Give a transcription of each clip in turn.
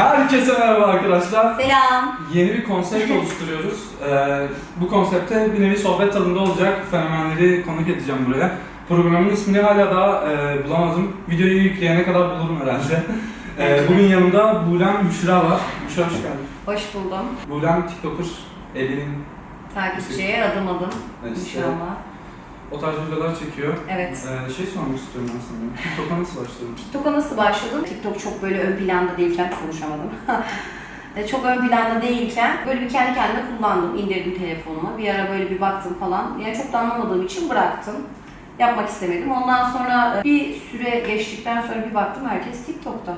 Herkese merhaba arkadaşlar. Selam. Yeni bir konsept oluşturuyoruz. Ee, bu konsepte bir nevi sohbet tadında olacak. Fenomenleri konuk edeceğim buraya. Programın ismini hala daha e, bulamadım. Videoyu yükleyene kadar bulurum herhalde. Ee, bugün yanımda Buğlem Büşra var. Büşra hoş geldin. Hoş buldum. Buğlem TikToker, Elin Takipçiye adım adım işte inşallah. O tarz videolar çekiyor. Evet. Ee, şey sormak istiyorum aslında. TikTok'a nasıl başladın? TikTok'a nasıl başladım? TikTok çok böyle ön planda değilken konuşamadım. E, çok ön planda değilken böyle bir kendi kendime kullandım. indirdim telefonuma. Bir ara böyle bir baktım falan. Yani çok da anlamadığım için bıraktım. Yapmak istemedim. Ondan sonra e, bir süre geçtikten sonra bir baktım herkes TikTok'ta.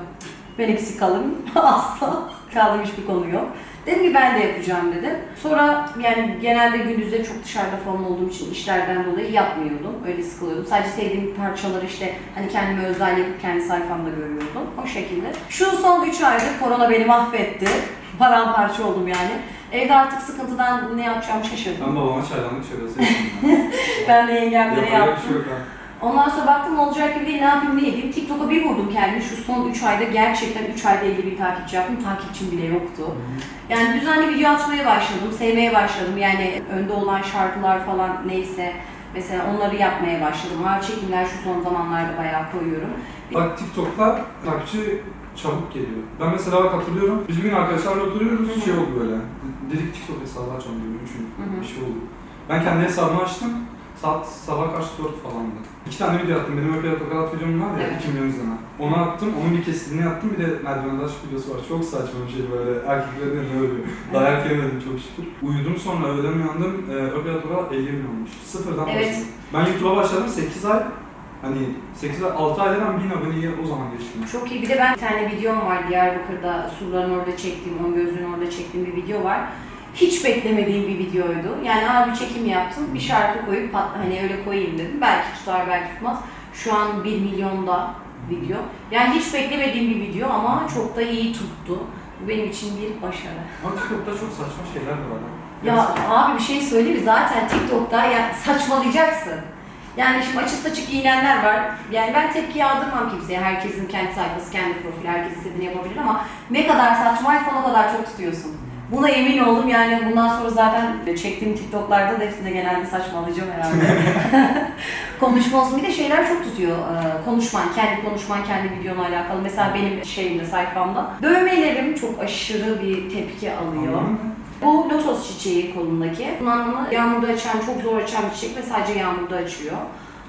Ben eksik kalırım. Asla kaldığım hiçbir konu yok. Dedim ki ben de yapacağım dedim. Sonra yani genelde gündüzde çok dışarıda falan olduğum için işlerden dolayı yapmıyordum. Öyle sıkılıyordum. Sadece sevdiğim parçaları işte hani kendime özel yapıp kendi sayfamda görüyordum. O şekilde. Şu son 3 aydır korona beni mahvetti. Paramparça oldum yani. Evde artık sıkıntıdan ne yapacağımı şaşırdım. Ben babama çaydanlık yaptım. Ben de yengemlere Yapacak bir şey yaptım. yok. Ondan sonra baktım olacak gibi değil ne yapayım ne edeyim. TikTok'a bir vurdum kendimi. Şu son 3 ayda gerçekten 3 ayda 50 bin takipçi yaptım. Takipçim bile yoktu. Yani düzenli video atmaya başladım, sevmeye başladım. Yani önde olan şarkılar falan neyse mesela onları yapmaya başladım. Var çekimler şu son zamanlarda bayağı koyuyorum. Bak TikTok'ta takipçi çabuk geliyor. Ben mesela bak hatırlıyorum. Biz bir gün arkadaşlarla oturuyoruz. Hı hı. Şey oldu böyle. Dedik TikTok hesabı açalım diyor. Üçün Hı hı. bir şey oldu. Ben kendi hesabımı açtım. Saat sabah kaç dört falandı. İki tane video attım. Benim öyle tokat videom var ya. Evet. 2 milyon izleme. Onu attım. Onun bir kesitini yaptım. Bir de merdivenden aşk videosu var. Çok saçma bir şey böyle. Erkeklerin ne ölüyor. Dayak yemedim çok şükür. Uyudum sonra öğlen uyandım. Ee, öyle tokat 50 bin olmuş. Sıfırdan Evet. başladım. Ben YouTube'a başladım 8 ay. Hani 8 ay, 6 ayda ben 1000 aboneye o zaman geçtim. Çok iyi. Bir de ben bir tane videom var Diyarbakır'da surların orada çektiğim, on gözlüğün orada çektiğim bir video var. Hiç beklemediğim bir videoydu. Yani abi çekim yaptım, bir şarkı koyup pat, hani öyle koyayım dedim. Belki tutar, belki tutmaz. Şu an 1 milyonda video. Yani hiç beklemediğim bir video ama çok da iyi tuttu. Bu benim için bir başarı. Ama TikTok'ta çok saçma şeyler de var. Ya abi bir şey söyleyeyim mi? Zaten TikTok'ta ya saçmalayacaksın. Yani şimdi açık saçık giyinenler var. Yani ben tepki yağdırmam kimseye. Herkesin kendi sayfası, kendi profili, herkes istediğini yapabilir ama ne kadar saçmaysan o kadar çok tutuyorsun. Buna emin oldum yani bundan sonra zaten çektiğim TikTok'larda da hepsinde genelde saçmalayacağım herhalde. Konuşma olsun. Bir de şeyler çok tutuyor. Ee, konuşman, kendi konuşman, kendi videonla alakalı. Mesela benim şeyimde, sayfamda. Dövmelerim çok aşırı bir tepki alıyor. Bu lotos çiçeği kolundaki. Bunun anlamı yağmurda açan, çok zor açan bir çiçek ve sadece yağmurda açıyor.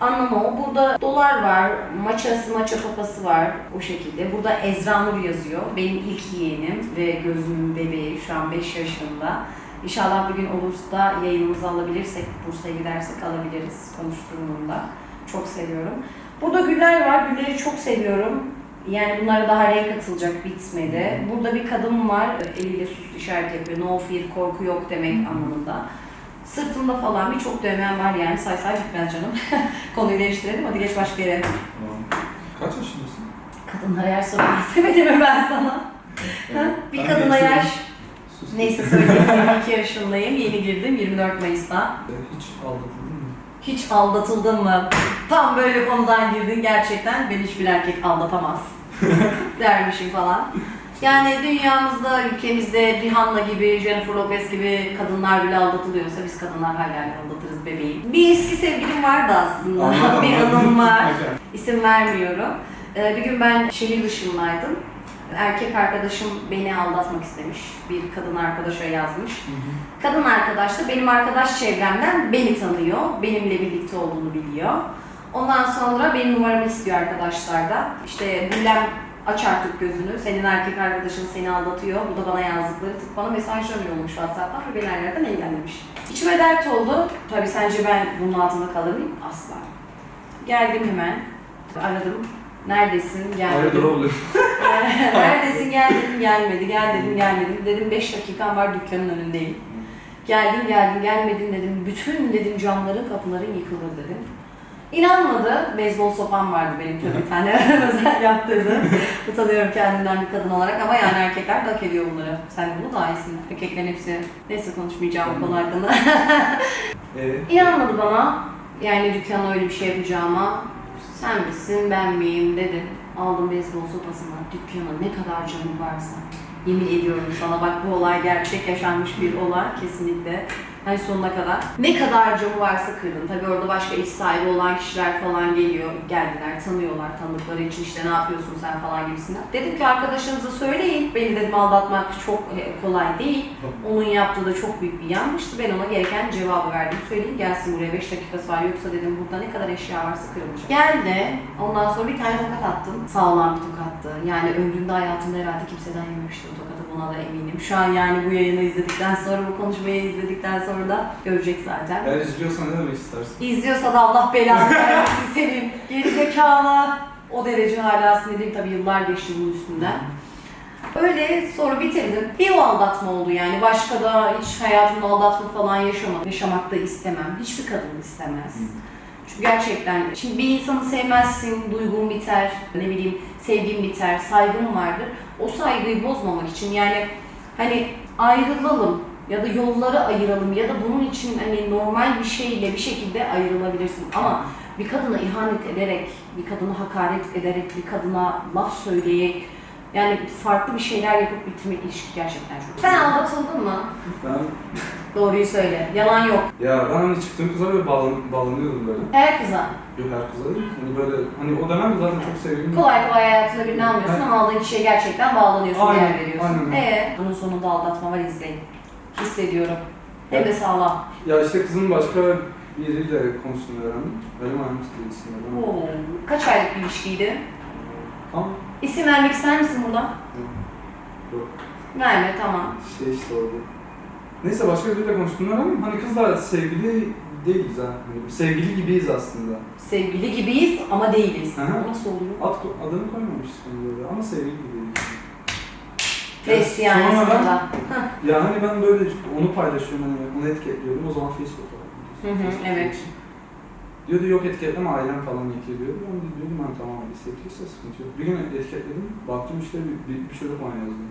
Anlamı o. Burada dolar var, maçası, maça papası var o şekilde. Burada Ezra Nur yazıyor. Benim ilk yeğenim ve gözümün bebeği şu an 5 yaşında. İnşallah bir gün olursa yayınımızı alabilirsek, Bursa'ya gidersek alabiliriz konuşturduğumda. Çok seviyorum. Burada güller var. Gülleri çok seviyorum. Yani bunlara daha renk atılacak bitmedi. Burada bir kadın var. Eliyle sus işaret yapıyor. No fear, korku yok demek anlamında. Sırtımda falan birçok dövmem var yani say say bitmez canım. Konuyu değiştirelim hadi geç başka yere. Kaç yaşındasın? Kadınlara yaş sormak istemedim mi ben sana? Ha? bir Ben kadına geçtim. yaş. Sus. Neyse söyleyeyim 22 yaşındayım. Yeni girdim 24 Mayıs'ta. Hiç aldatıldın mı? Hiç aldatıldın mı? Tam böyle konudan girdin gerçekten. Beni hiçbir erkek aldatamaz. Dermişim falan. Yani dünyamızda, ülkemizde Rihanna gibi, Jennifer Lopez gibi kadınlar bile aldatılıyorsa biz kadınlar hala aldatırız bebeğim. Bir eski sevgilim vardı aslında. Anladım, bir anım var. İsim vermiyorum. Ee, bir gün ben şehir dışındaydım. Erkek arkadaşım beni aldatmak istemiş. Bir kadın arkadaşa yazmış. Kadın arkadaş da benim arkadaş çevremden beni tanıyor. Benimle birlikte olduğunu biliyor. Ondan sonra benim numaramı istiyor arkadaşlardan. İşte Bülent aç artık gözünü. Senin erkek arkadaşın seni aldatıyor. Bu da bana yazdıkları tık bana mesajlar yollamış WhatsApp'tan ve beni her yerden engellemiş. İçime dert oldu. Tabii sence ben bunun altında kalır mıyım? Asla. Geldim hemen. Aradım. Neredesin? Geldim. Hayırdır oğlum? Neredesin gel dedim gelmedi, gel dedim gelmedim. Dedim 5 dakikan var dükkanın önündeyim. Geldim geldim gelmedin dedim. Bütün dedim camların kapıların yıkılır dedim. İnanmadı. Beyzbol sopam vardı benim tabii bir tane özel yaptırdım. Utanıyorum kendimden bir kadın olarak ama yani erkekler de hak ediyor bunları. Sen bunu daha iyisin. Erkeklerin hepsi. Neyse konuşmayacağım bu konu hakkında. Ee, İnanmadı bana. Yani dükkana öyle bir şey yapacağıma. Sen misin ben miyim dedim. Aldım beyzbol sopasını. Dükkana ne kadar canım varsa. Yemin ediyorum sana bak bu olay gerçek yaşanmış bir olay kesinlikle. Hani sonuna kadar. Ne kadar camı varsa kırdım. Tabii orada başka iş sahibi olan kişiler falan geliyor. Geldiler, tanıyorlar. Tanıdıkları için işte ne yapıyorsun sen falan gibisinden. Dedim ki arkadaşınıza söyleyin. Beni dedim aldatmak çok e, kolay değil. Onun yaptığı da çok büyük bir yanlıştı. Ben ona gereken cevabı verdim. Söyleyeyim gelsin buraya 5 dakikası var. Yoksa dedim burada ne kadar eşya varsa kırılacak. Geldi. Ondan sonra bir tane tokat attım. Sağlam bir tokattı. Yani ömrümde hayatımda herhalde kimseden yememiştim o Buna da eminim. Şu an yani bu yayını izledikten sonra, bu konuşmayı izledikten sonra da görecek zaten. Eğer izliyorsan ne demek istersin? İzliyorsa da Allah belanı versin senin. Geri zekalı. O derece hala sinirliyim tabii yıllar geçti bunun üstünden. Öyle sonra bitirdim. Bir o aldatma oldu yani. Başka da hiç hayatımda aldatma falan yaşamadım. Yaşamak da istemem. Hiçbir kadın istemez. Çünkü gerçekten şimdi bir insanı sevmezsin, duygun biter, ne bileyim sevgin biter, saygın vardır. O saygıyı bozmamak için yani hani ayrılalım ya da yolları ayıralım ya da bunun için hani normal bir şeyle bir şekilde ayrılabilirsin. Ama bir kadına ihanet ederek, bir kadına hakaret ederek, bir kadına laf söyleyerek yani farklı bir şeyler yapıp bitirmek ilişki gerçekten çok. Sen aldatıldın mı? Ben, Doğruyu söyle. Yalan yok. ya ben hani çıktığım kıza böyle bağlan, bağlanıyordum böyle. Her kıza. Yok her kıza değil. Hani böyle, hani o dönem zaten çok sevgilim. Kolay kolay hayatında birini almıyorsun ama aldığın kişiye gerçekten bağlanıyorsun, Aynen, değer veriyorsun. aynen. Ee, bunun sonunda aldatma var izleyin. Hissediyorum. Hem de sağlam. Ya işte kızın başka biriyle konuştuğunu öğrendim. Benim annem istediğisinde. Ben... Oo. Kaç aylık bir ilişkiydi? Tamam. İsim vermek ister misin burada? Yok. Verme tamam. Şey işte oldu. Neyse başka biriyle konuştuğunu öğrendim. Hani kızla sevgili değiliz ha. Hani sevgili gibiyiz aslında. Sevgili gibiyiz ama değiliz. O nasıl oluyor? Ad, adını koymamışız hani böyle ama sevgili gibiyiz. Test yani Sonra ben- aslında. Ya hani ben böyle onu paylaşıyorum hani onu etiketliyorum o zaman Facebook'a Hı hı, evet. Diyordu yok etiketleme ailem falan etkiliyor. Ben de diyordum ben tamam hadi sevgiliyse sıkıntı yok. Bir gün etiketledim baktım işte bir, bir, bir çocuk bana yazdı.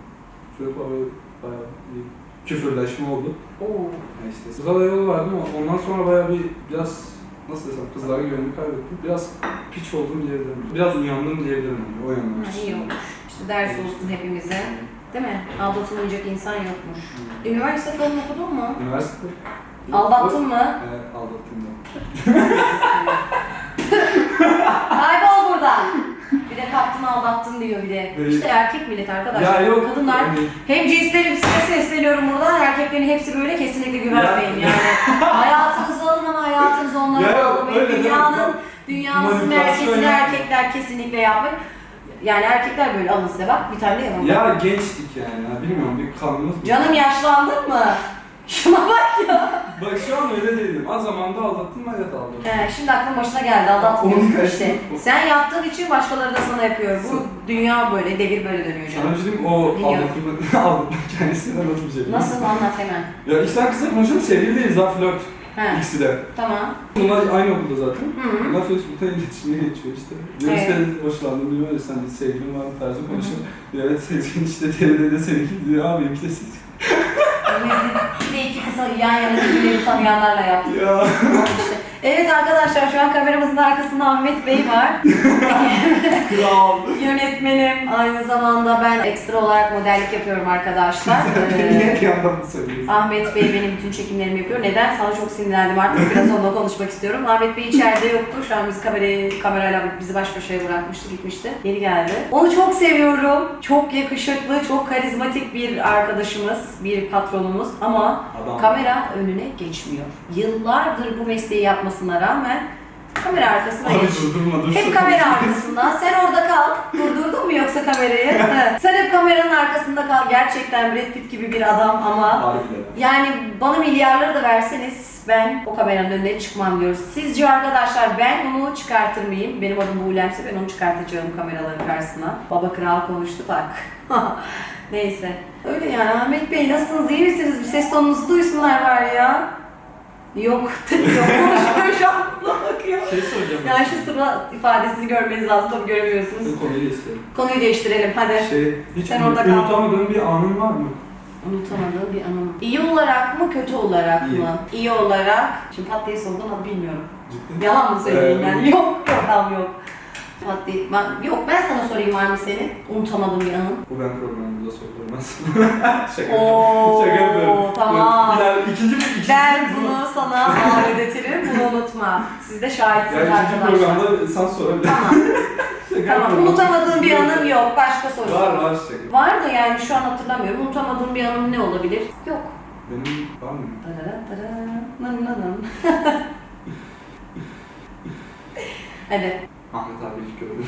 Çocukla böyle bayağı bir küfürleşme oldu. Oo. Ya işte kıza da yol verdim ondan sonra bayağı bir biraz nasıl desem kızlara güvenimi kaybettim. Biraz piç oldum diyebilirim. Biraz uyandım diyebilirim yani o Ha, yandan. iyi olmuş. İşte ders olsun hepimize. Değil mi? Aldatılmayacak insan yokmuş. Üniversite falan okudun mu? Üniversite. Aldattın mı? Evet aldattım da. Kaybol buradan. Bir de kaptın aldattın diyor bir de. Evet. İşte erkek millet arkadaşlar. Ya yok. Kadınlar hani- hem cinslerim size sesleniyorum buradan. Erkeklerin hepsi böyle kesinlikle güvenmeyin Ya. yani. hayatınızı alın ama hayatınızı onlara Ya yok, bağlamayın. öyle. Dünyanın, dünyamızın Manipülasyon merkezini ya. erkekler kesinlikle yapmayın. Yani erkekler böyle alın size bak bir tane de yanımda. Ya gençtik yani. Ya, bilmiyorum bir kanımız. Canım yaşlandın mı? Şuna bak ya. Bak şu an öyle değilim. Az zamanda aldattım evet aldattım. He, şimdi aklın başına geldi aldatmıyorsun Onun işte. Sen yaptığın için başkaları da sana yapıyor. Bu dünya böyle, devir böyle dönüyor Sana canım. bir şey diyeyim o Biliyorum. aldatılma, aldatma kendisine nasıl bir şey? Nasıl anlat hemen. Ya işten kısa konuşalım sevgili değiliz daha flört. He, İkisi de. tamam. Bunlar aynı okulda zaten. Hı hı. Bunlar Facebook'ta iletişime geçiyor işte. Diyor Evet. işte hoşlandım diyor öyle sen de sevgilin var mı tarzı konuşuyor. Diyor evet sevgilin işte TV'de de seninki diyor abi benimki de kısa yan yana birbirlerini tanıyanlarla yaptık. Ya. Evet arkadaşlar şu an kameramızın arkasında Ahmet Bey var. Kral. Yönetmenim. Aynı zamanda ben ekstra olarak modellik yapıyorum arkadaşlar. Ee, Niye bir yandan mı söylüyorsun? Ahmet Bey benim bütün çekimlerimi yapıyor. Neden? Sana çok sinirlendim artık. Biraz onunla konuşmak istiyorum. Ahmet Bey içeride yoktu. Şu an biz kamerayı, kamerayla bizi baş başa bırakmıştı, gitmişti. Geri geldi. Onu çok seviyorum. Çok yakışıklı, çok karizmatik bir arkadaşımız, bir patronumuz. Ama Adam. kamera önüne geçmiyor. Yıllardır bu mesleği yapmasına rağmen kamera arkasına Abi geç. durdurma dur. Hep kamera arkasında. Sen orada kal. Durdurdun mu yoksa kamerayı? He. Sen hep kameranın arkasında kal. Gerçekten Brad Pitt gibi bir adam ama Harbiden. yani bana milyarları da verseniz ben o kameranın önüne çıkmam diyoruz. Sizce arkadaşlar ben onu çıkartır mıyım? Benim adım Buğulemse ben onu çıkartacağım kameraların karşısına. Baba kral konuştu bak. Neyse. Öyle yani Ahmet Bey nasılsınız iyi misiniz? Bir ses tonunuzu duysunlar var ya. Yok, yok konuşmuyor şu an buna bakıyor. Şey soracağım. Yani şu sıra ifadesini görmeniz lazım tabii göremiyorsunuz. Bu konuyu istedim. Konuyu değiştirelim hadi. Şey, hiç Sen orada kal. unutamadığın bir anın var mı? Unutamadığım bir anım. İyi olarak mı kötü olarak İyi. mı? İyi olarak. Şimdi pat diye sordun ama bilmiyorum. Ciddi. Yalan mı söyleyeyim Ee, yani? Yok yok tamam yok. Fatih, ben, yok ben sana sorayım var mı senin? Unutamadığın bir anın. Bu ben programımda. Şaka Oo, Şaka yapıyorum. tamam. Yani ikinci bir ikinci Ben bir- bunu sana ödetirim, bunu unutma. Siz de şahitsiniz Yani ikinci arkadaşlar. programda sen sorabilirsin. Tamam, Şaka tamam. yapıyorum. Unutamadığın bir anım yok. Başka soru. Var var şaka. Var da yani şu an hatırlamıyorum. Unutamadığın bir anım ne olabilir? Yok. Benim var mı? Tarara tarara, nın nın nın. Hadi. Ahmet abi ilk gördüm.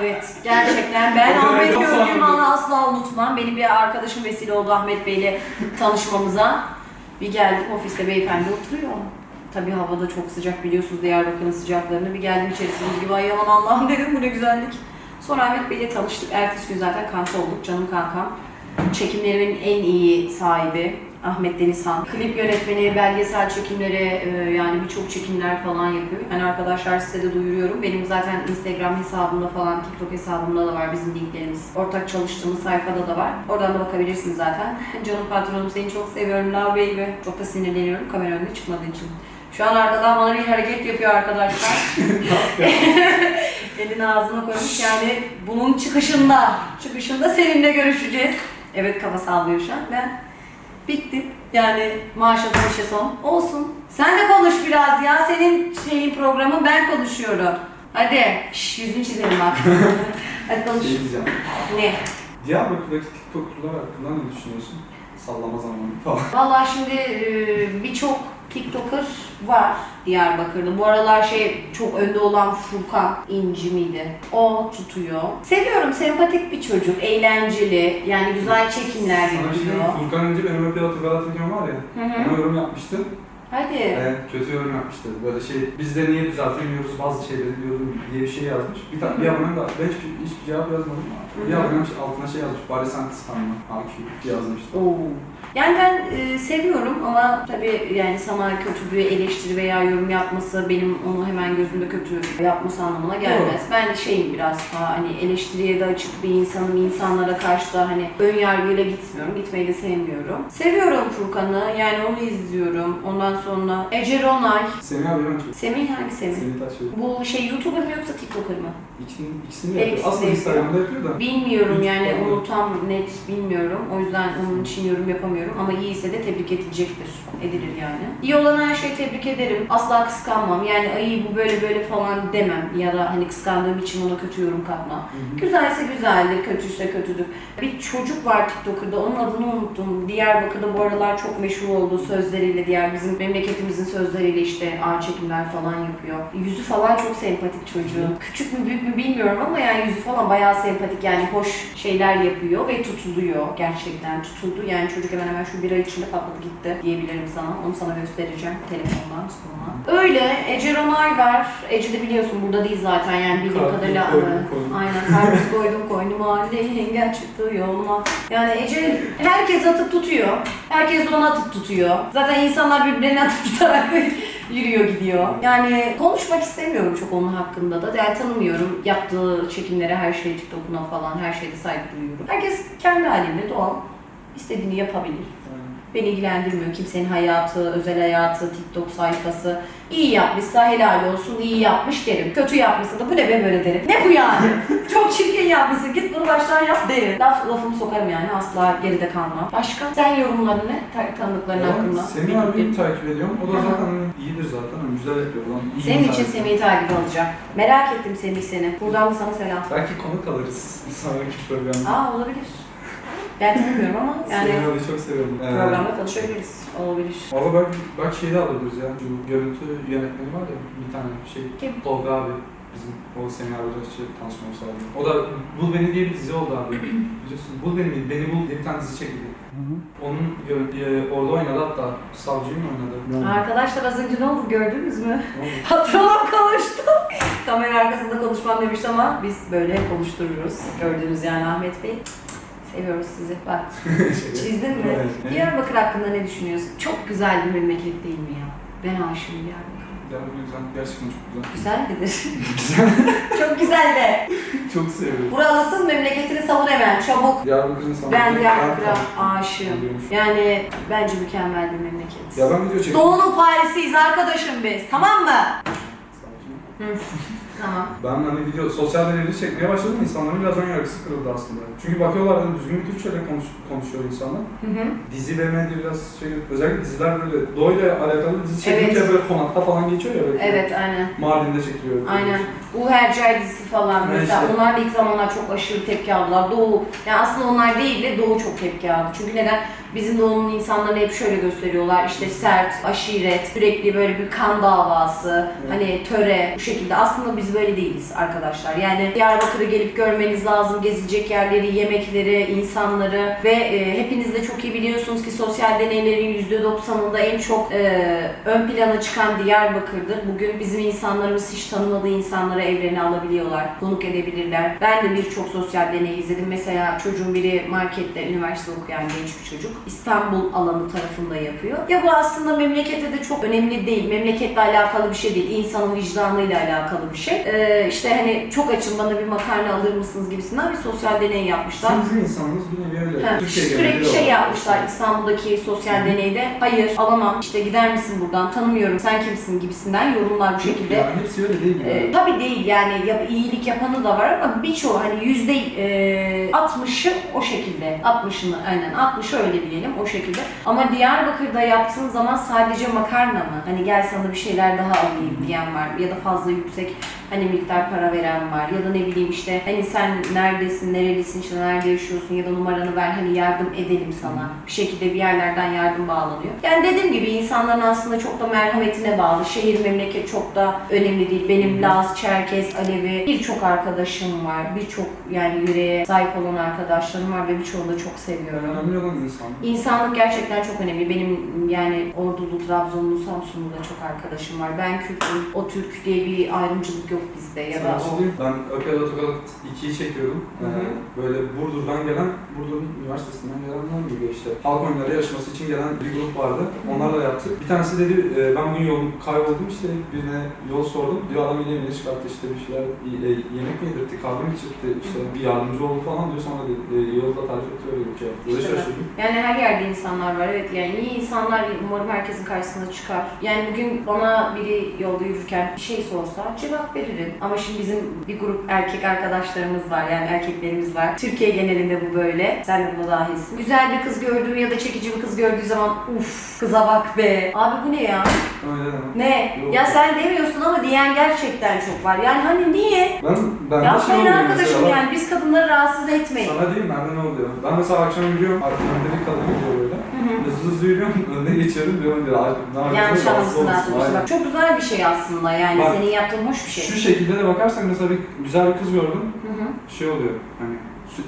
Evet, gerçekten ben Ahmet gördüğüm anı asla unutmam. Benim bir arkadaşım vesile oldu Ahmet Bey'le tanışmamıza. Bir geldik ofiste beyefendi oturuyor. Tabii havada çok sıcak biliyorsunuz Diyarbakır'ın sıcaklarını. Bir geldim içerisiniz gibi ay aman Allah'ım dedim bu ne güzellik. Sonra Ahmet Bey'le tanıştık. Ertesi gün zaten kanka olduk canım kankam. Çekimlerimin en iyi sahibi Ahmet Denizhan. Klip yönetmeni, belgesel çekimleri e, yani birçok çekimler falan yapıyor. Yani arkadaşlar size de duyuruyorum. Benim zaten Instagram hesabımda falan, TikTok hesabımda da var bizim linklerimiz. Ortak çalıştığımız sayfada da var. Oradan da bakabilirsiniz zaten. Canım patronum seni çok seviyorum love baby. Çok da sinirleniyorum kamera önüne çıkmadığı için. Şu an arkadan bana bir hareket yapıyor arkadaşlar. Elini ağzına koymuş yani bunun çıkışında, çıkışında seninle görüşeceğiz. Evet kafa sallıyor şu an. Ben bitti. Yani maaşa işe son. Olsun. Sen de konuş biraz ya. Senin şeyin programı ben konuşuyorum. Hadi. Şş, yüzünü çizelim bak. Hadi konuş. Şey diyeceğim. Ne? Diyarbakır'daki TikTok'lar hakkında ne düşünüyorsun? Sallama zamanı falan. Vallahi şimdi e, birçok TikToker var Diyarbakır'da. Bu aralar şey çok önde olan Furkan İnci miydi? O tutuyor. Seviyorum, sempatik bir çocuk, eğlenceli, yani güzel çekimler Sana bir şey diyeyim mi? yapıyor. Furkan önce benim öpe hatırlat videom var ya. Hı hı. Ona yorum yapmıştı. Hadi. Evet, kötü yorum yapmıştı. Böyle şey, biz de niye düzeltemiyoruz bazı şeyleri diyorum diye bir şey yazmış. Bir tane bir abonem de ben hiçbir, hiçbir cevap yazmadım ama bir abonem altına şey yazmış. Bari sen kıskanma. AQ yazmıştı. Oo. Yani ben e, seviyorum ama tabii yani sana kötü bir eleştiri veya yorum yapması benim onu hemen gözümde kötü yapması anlamına gelmez. Ben şeyim biraz daha hani eleştiriye de açık bir insanım. insanlara karşı da hani ön yargıyla gitmiyorum. Gitmeyi de sevmiyorum. Seviyorum Furkan'ı. Yani onu izliyorum. Ondan sonra Ece Ronay. Semih abi ben çok. Semih hangi Semih? Semih Taşıyor. Bu şey YouTuber mı yoksa TikToker mı? İkisini, ikisini de yapıyor. Aslında Instagram'da yapıyor da. Bilmiyorum yani YouTube'da onu tam net bilmiyorum. O yüzden onun için yorum yapamıyorum ama iyiyse de tebrik edilecektir. Edilir yani. İyi olan her şeyi tebrik ederim. Asla kıskanmam. Yani ay bu böyle böyle falan demem. Ya da hani kıskandığım için ona kötü yorum katmam. Hı hı. Güzelse güzeldir, kötüyse kötüdür. Bir çocuk var TikToker'da, onun adını unuttum. Diyarbakır'da bu aralar çok meşhur oldu sözleriyle, diğer bizim memleketimizin sözleriyle işte ağır çekimler falan yapıyor. Yüzü falan çok sempatik çocuğun. Küçük mü büyük mü bilmiyorum ama yani yüzü falan bayağı sempatik yani hoş şeyler yapıyor ve tutuluyor gerçekten tutuldu. Yani çocuk hemen hemen şu bir ay içinde patladı gitti diyebilirim sana. Onu sana göstereceğim telefondan sonra. Öyle Ece Ronay var. Ece de biliyorsun burada değil zaten yani bildiğim Karpuz kadarıyla. koydum, koydum. Aynen karpuz koydum koydum mahalleye engel çıktı yoluma. Yani Ece herkes atıp tutuyor. Herkes ona atıp tutuyor. Zaten insanlar birbirlerine atıp tutarak yürüyor gidiyor. Yani konuşmak istemiyorum çok onun hakkında da. Yani tanımıyorum. Yaptığı çekimlere, her şey TikTok'una falan her şeyde saygı duyuyorum. Herkes kendi halinde doğal. istediğini yapabilir. Beni ilgilendirmiyor. Kimsenin hayatı, özel hayatı, TikTok sayfası. İyi yapmışsa helal olsun, iyi yapmış derim. Kötü yapmışsa da bu ne be böyle derim. Ne bu yani? Çok çirkin yapmışsın, git bunu baştan yap derim. Laf, lafımı sokarım yani, asla geride kalmam. Başka? Sen yorumların ne? Ta- Tanıdıkların Ben hakkında. Semih abiyi takip ediyorum. O da zaten iyidir zaten. Hani güzel yapıyor lan. iyi Senin için takip. Semih'i takip alacağım. Merak ettim Semih seni. Buradan da sana selam. Belki konuk alırız sonraki programda. Aa olabilir. Ben tanımıyorum ama yani Semih abi çok seviyorum. Ee, programda tanışabiliriz. Olabilir. Valla bak, bak şeyi de alabiliriz ya. Şu görüntü yönetmeni var ya bir tane şey. Kim? Tolga abi. Bizim o Semih abi Özçı tanışmamız lazım. O da Bul Beni diye bir dizi oldu abi. Biliyorsun Bul Beni, Beni Bul diye bir tane dizi çekildi. Onun gö- e, orada oynadı hatta. Savcıyı mı oynadı? Arkadaşlar az önce ne oldu gördünüz mü? Ne oldu? Patronum konuştu. Kamera arkasında konuşmam demişti ama biz böyle konuştururuz. Gördüğünüz yani Ahmet Bey. Seviyoruz sizi. Bak çizdin mi? Evet. Diyarbakır hakkında ne düşünüyorsun? Çok güzel bir memleket değil mi ya? Ben aşığım Diyarbakır'a. Diyarbakır güzel. Gerçekten çok güzel. Güzel midir? Güzel. çok güzel de. çok seviyorum. Buralısın memleketini savun hemen çabuk. Diyarbakır'ın sana Ben Diyarbakır'a aşığım. Yani bence mükemmel bir memleket. Ya ben video çektim. Doğu'nun Paris'iyiz arkadaşım biz. Tamam mı? Mı? Hı. Tamam. Ben hani video, sosyal deneyleri çekmeye başladım. İnsanların biraz ön yargısı kırıldı aslında. Çünkü bakıyorlar hani düzgün bir Türkçe'yle konuş, konuşuyor insanlar. Hı hı. Dizi ve medya biraz şey, özellikle diziler böyle doğuyla alakalı dizi çekince Evet. böyle konakta falan geçiyor ya böyle. Evet aynen. Mardin'de çekiliyor. Aynen. Bu Hercai dizisi falan Evet mesela işte. onlar da ilk zamanlar çok aşırı tepki aldılar. Doğu, yani aslında onlar değil de Doğu çok tepki aldı. Çünkü neden? Bizim Doğu'nun insanlarını hep şöyle gösteriyorlar. İşte sert, aşiret, sürekli böyle bir kan davası, Evet. hani töre bu şekilde. Aslında biz böyle değiliz arkadaşlar. Yani Diyarbakır'ı gelip görmeniz lazım. Gezilecek yerleri, yemekleri, insanları ve e, hepiniz de çok iyi biliyorsunuz ki sosyal deneylerin %90'ında en çok e, ön plana çıkan Diyarbakır'dır. Bugün bizim insanlarımız hiç tanımadığı insanları evlerine alabiliyorlar, konuk edebilirler. Ben de birçok sosyal deney izledim. Mesela çocuğun biri markette üniversite okuyan genç bir çocuk. İstanbul alanı tarafında yapıyor. Ya bu aslında memlekete de çok önemli değil. Memleketle alakalı bir şey değil. İnsanın vicdanıyla alakalı bir şey. Ee, işte hani çok açın bana bir makarna alır mısınız gibisinden bir sosyal deney yapmışlar. Sizin bizim insanımız bir nevi öyle. Ha, sürekli şey yapmışlar İstanbul'daki sosyal deneyde. Hayır alamam işte gider misin buradan tanımıyorum sen kimsin gibisinden yorumlar bu şekilde. Yani hepsi öyle değil. Ee, yani. tabii değil yani yap, iyilik yapanı da var ama birçoğu hani yüzde e, 60'ı o şekilde. 60'ını aynen 60'ı öyle diyelim o şekilde. Ama Diyarbakır'da yaptığın zaman sadece makarna mı? Hani gel sana bir şeyler daha alayım diyen var ya da fazla yüksek hani miktar para veren var ya da ne bileyim işte hani sen neredesin, nerelisin, işte nerede yaşıyorsun ya da numaranı ver hani yardım edelim sana. Bir şekilde bir yerlerden yardım bağlanıyor. Yani dediğim gibi insanların aslında çok da merhametine bağlı. Şehir, memleket çok da önemli değil. Benim Laz, Çerkes, Alevi birçok arkadaşım var. Birçok yani yüreğe sahip olan arkadaşlarım var ve birçoğunu da çok seviyorum. Önemli olan insan. İnsanlık gerçekten çok önemli. Benim yani Ordulu, Trabzonlu, Samsunlu da çok arkadaşım var. Ben Kürt'üm, o Türk diye bir ayrımcılık yok bizde ya da o... Ben Öpel Otokalık 2'yi çekiyordum. Hı hı. Ee, böyle Burdur'dan gelen, Burdur Üniversitesi'nden gelenler gibi işte. Halk oyunları yarışması için gelen bir grup vardı. Onlarla yaptık. Bir tanesi dedi, e, ben bugün yolum kayboldum işte birine yol sordum. Diyor adam yine yine çıkarttı işte bir şeyler, e, yemek mi yedirtti, kahve mi içirtti, işte bir yardımcı oldu falan diyor. Sonra dedi, e, yolda tarif etti öyle bir şey. Böyle İşte şaşırdım. Yani her yerde insanlar var evet yani iyi insanlar umarım herkesin karşısına çıkar. Yani bugün bana biri yolda yürürken bir şey sorsa cevap veririm. Ama şimdi bizim bir grup erkek arkadaşlarımız var yani erkeklerimiz var. Türkiye genelinde bu böyle. Sen de buna dahilsin. Güzel bir kız gördüğü ya da çekici bir kız gördüğü zaman uf kıza bak be. Abi bu ne ya? Öyle. Ne? Yok. Ya sen demiyorsun ama diyen gerçekten çok var. Yani hani niye? Ben, ben de şey oluyor arkadaşım mesela. yani biz kadınları rahatsız etmeyin. Sana diyeyim bende ne oluyor? Ben mesela akşam yürüyorum, arkamda bir kadın gidiyor. Hızlı yürüyorum, önüne geçiyorum diyorum diyor. "Ay, ne Rahatsız anlamışsın olmuşsun." aslında. Çok güzel bir şey aslında yani Bak, senin yaptığın hoş bir şey. Şu şekilde de bakarsak mesela bir güzel bir kız gördüm. Hı hı. Şey oluyor hani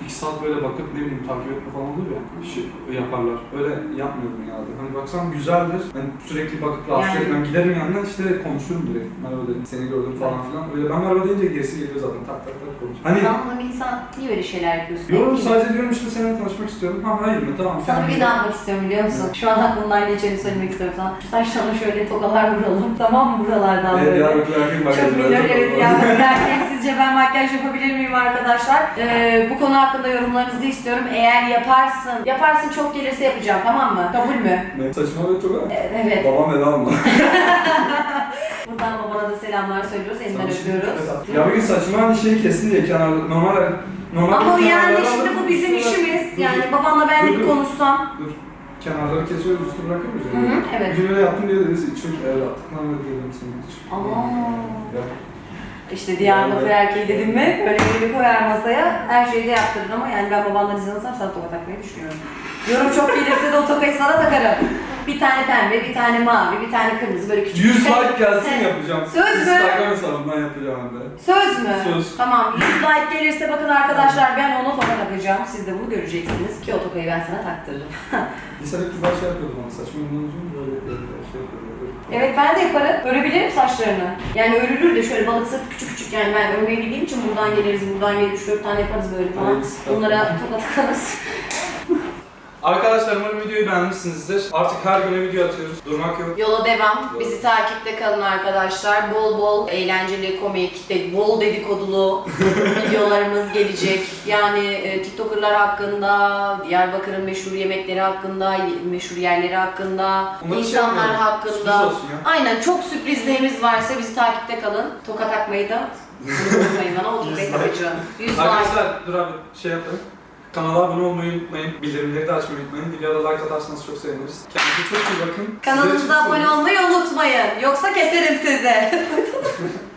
iki saat böyle bakıp ne bileyim takip etme falan olur ya şey yaparlar. Öyle yapmıyordum yani. Hani baksam güzeldir. Hani sürekli bakıp rahatsız Yani- etmem. Giderim yanına işte konuşurum direkt. Merhaba dedim seni gördüm falan filan. Öyle ben merhaba deyince gerisi geliyor zaten tak tak tak konuşuyor. Hani Tamam bir insan niye öyle şeyler yapıyorsun? Yorum sadece diyorum işte seninle tanışmak istiyorum. Ha hayır mı? Tamam. Sana bir daha bak. almak istiyorum biliyor musun? Şu an aklımdan geçeni söylemek istiyorum sana. Şu saçlarına şöyle tokalar vuralım. Tamam mı buralardan Evet, böyle? Diyarbakır erkek Çok çok evet olmadım. yani sizce ben makyaj yapabilir miyim arkadaşlar? Ee, bu konu hakkında yorumlarınızı istiyorum. Eğer yaparsın, yaparsın çok gelirse yapacağım tamam mı? Kabul mü? Ne? Saçma ve çok Ee, Evet. Babam eda alma. Buradan babana da selamlar söylüyoruz. Elinden öpüyoruz. Ya bugün saçma hani şey kesin diye kenarda normal normal Ama yani şimdi alıp- bu bizim Dur, işimiz. dur, Yani babanla ben Dur, bir dur. konuşsam. Dur. Kenarları kesiyoruz üstü bırakıyoruz Hı hı, evet. Bugün öyle yaptım diye dediniz çünkü evet yaptıktan öyle diyelim senin için. Aa. Ya, İşte Diyarbakır Yani- erkeği dedim mi böyle birini koyar masaya her şeyi de yaptırır ama yani ben babandan izin alsam sana toka takmayı düşünüyorum. Yorum çok gelirse de o tokayı sana takarım. Bir tane pembe, bir tane mavi, bir tane kırmızı böyle küçük. 100 Sen- like gelsin yapacağım. Söz mü? Instagram hesabından yapacağım hem de. Söz mü? Söz. Tamam 100 like gelirse bakın arkadaşlar ben ona toka takacağım. Siz de bunu göreceksiniz ki o tokayı ben sana taktırırım. Lisede kızlar şey yapıyordum ama saçma ünlü uzun böyle şey yapıyordum. Evet ben de yaparım. Örebilirim saçlarını. Yani örülür de şöyle balık sırtı küçük küçük yani ben örmeyi bildiğim için buradan geliriz, buradan geliriz, 3-4 tane yaparız böyle falan. Evet, süper. Bunlara toka takarız. Arkadaşlar umarım videoyu beğenmişsinizdir. Artık her güne video atıyoruz. Durmak yok. Yola devam. Doğru. Bizi takipte kalın arkadaşlar. Bol bol eğlenceli, komik, de, bol dedikodulu videolarımız gelecek. Yani e, TikToker'lar hakkında, Diyarbakır'ın meşhur yemekleri hakkında, meşhur yerleri hakkında, Onları şey insanlar. Sürpriz hakkında. Aynen çok sürprizlerimiz varsa bizi takipte kalın. Tokat takmayı da unutmayın bana 35 Yüz like. babacığım. 100 like. Arkadaşlar dur abi şey yapalım. Kanala abone olmayı unutmayın. Bildirimleri de açmayı unutmayın. Videoda like atarsanız çok seviniriz. Kendinize çok iyi bakın. Size Kanalımıza abone olmayı unutmayın. Yoksa keserim sizi.